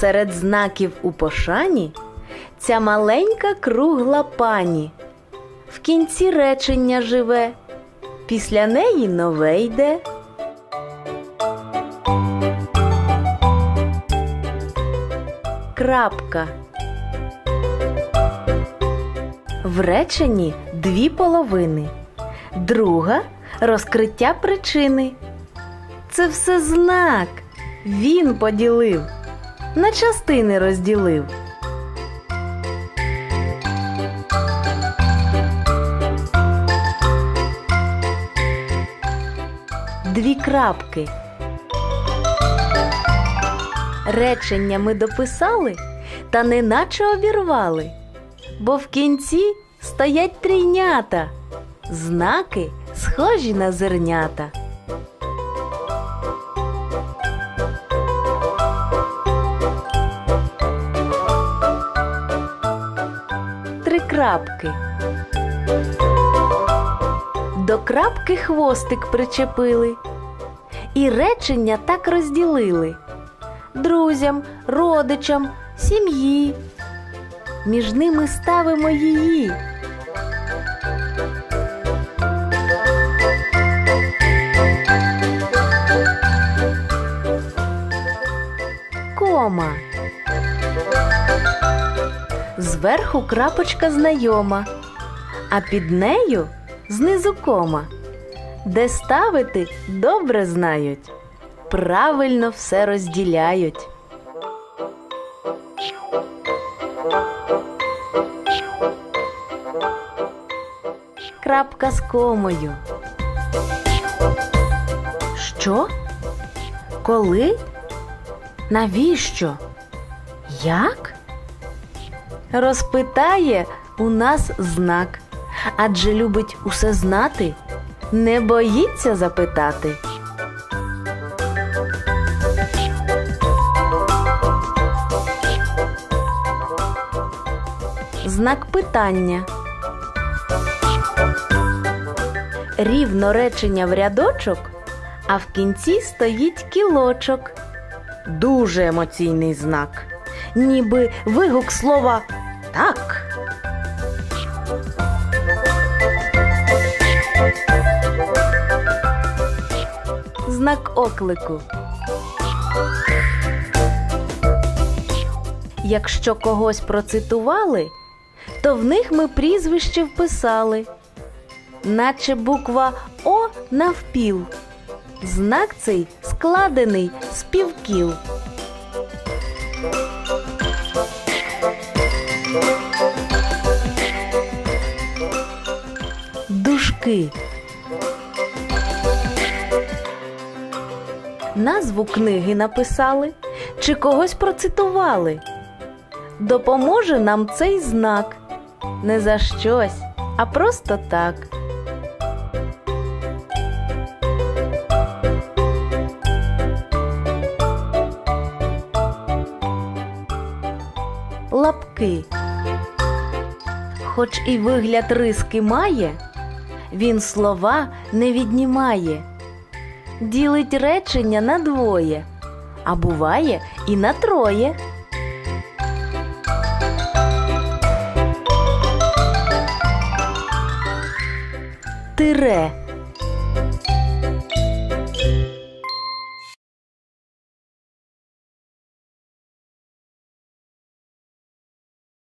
Серед знаків у пошані ця маленька кругла пані. В кінці речення живе, після неї нове йде. Крапка. В реченні дві половини. Друга розкриття причини. Це все знак. Він поділив, на частини розділив. Дві крапки. Речення ми дописали та неначе обірвали, бо в кінці стоять трійнята, знаки схожі на зернята. Крапки. До крапки хвостик причепили, і речення так розділили друзям, родичам, сім'ї. Між ними ставимо її. Кома. Зверху крапочка знайома, а під нею знизу кома. Де ставити добре знають, правильно все розділяють. Крапка з комою. Що? Коли? Навіщо? Як? Розпитає у нас знак, адже любить усе знати, не боїться запитати. Знак питання. Рівно речення в рядочок, а в кінці стоїть кілочок. Дуже емоційний знак, ніби вигук слова так. Знак оклику. Якщо когось процитували, то в них ми прізвище вписали, наче буква О навпіл. Знак цей складений з півкіл. Дужки. Назву книги написали чи когось процитували. Допоможе нам цей знак не за щось, а просто так. Лапки. Хоч і вигляд риски має, він слова не віднімає, ділить речення на двоє, а буває і на троє. Тире.